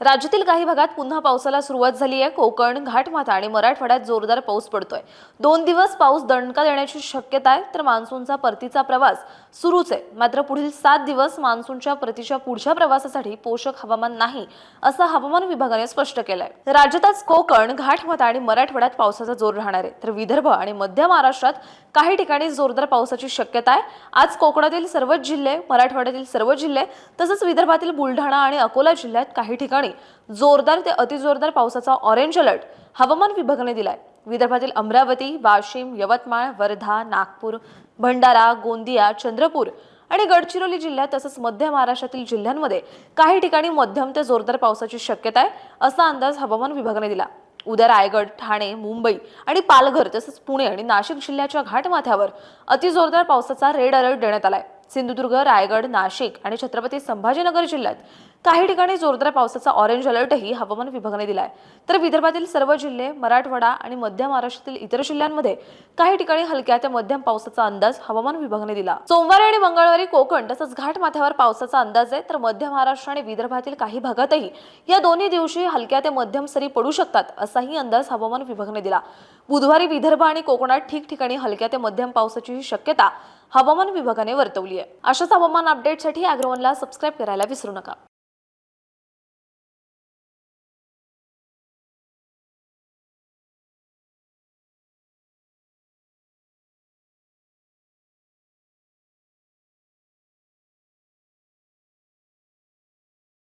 राज्यातील काही भागात पुन्हा पावसाला सुरुवात झाली आहे. कोकण घाटमाथा आणि मराठवाड्यात जोरदार पाऊस पडतोय. दोन दिवस पाऊस दणका देण्याची शक्यता आहे तर मान्सूनचा परतीचा प्रवास सुरूच आहे. मात्र पुढील सात दिवस मान्सूनच्या परतीच्या पुढच्या प्रवासासाठी पोषक हवामान नाही असं हवामान विभागाने स्पष्ट केलंय. राज्यात आज कोकण घाटमाथा आणि मराठवाड्यात पावसाचा जोर राहणार आहे. तर विदर्भ आणि मध्य महाराष्ट्रात काही ठिकाणी जोरदार पावसाची शक्यता आहे. आज कोकणातील सर्वच जिल्हे मराठवाड्यातील सर्व जिल्हे तसंच विदर्भातील बुलढाणा आणि अकोला जिल्ह्यात काही ठिकाणी जोरदार ते अतिजोरदार पावसाचा ऑरेंज अलर्ट हवामान विभागाने दिलाय. विदर्भातील अमरावती वाशिम यवतमाळ वर्धा नागपूर भंडारा गोंदिया चंद्रपूर आणि गडचिरोली जिल्ह्यात तसंच मध्य महाराष्ट्रातील जिल्ह्यांमध्ये काही ठिकाणी मध्यम ते जोरदार पावसाची शक्यता आहे असा अंदाज हवामान विभागाने दिला. उद्या रायगड ठाणे मुंबई आणि पालघर तसंच पुणे आणि नाशिक जिल्ह्याच्या घाटमाथ्यावर अतिजोरदार पावसाचा रेड अलर्ट देण्यात आलाय. सिंधुदुर्ग रायगड नाशिक आणि छत्रपती संभाजीनगर जिल्ह्यात काही ठिकाणी जोरदार पावसाचा ऑरेंज अलर्टही हवामान विभागाने दिलाय. तर विदर्भातील सर्व जिल्हे मराठवाडा आणि मध्य महाराष्ट्रातील इतर जिल्ह्यांमध्ये काही ठिकाणी हलक्या ते मध्यम पावसाचा अंदाज हवामान विभागाने दिला. सोमवारी आणि मंगळवारी कोकण तसंच घाटमाथ्यावर पावसाचा अंदाज आहे. तर मध्य महाराष्ट्र आणि विदर्भातील काही भागातही या दोन्ही दिवशी हलक्या ते मध्यम सरी पडू शकतात असाही अंदाज हवामान विभागाने दिला. बुधवारी विदर्भ आणि कोकणात ठिकठिकाणी हलक्या ते मध्यम पावसाचीही शक्यता हवामान विभागाने वर्तवली आहे. अशाच हवामान अपडेटसाठी अॅग्रोवनला सबस्क्राईब करायला विसरू नका.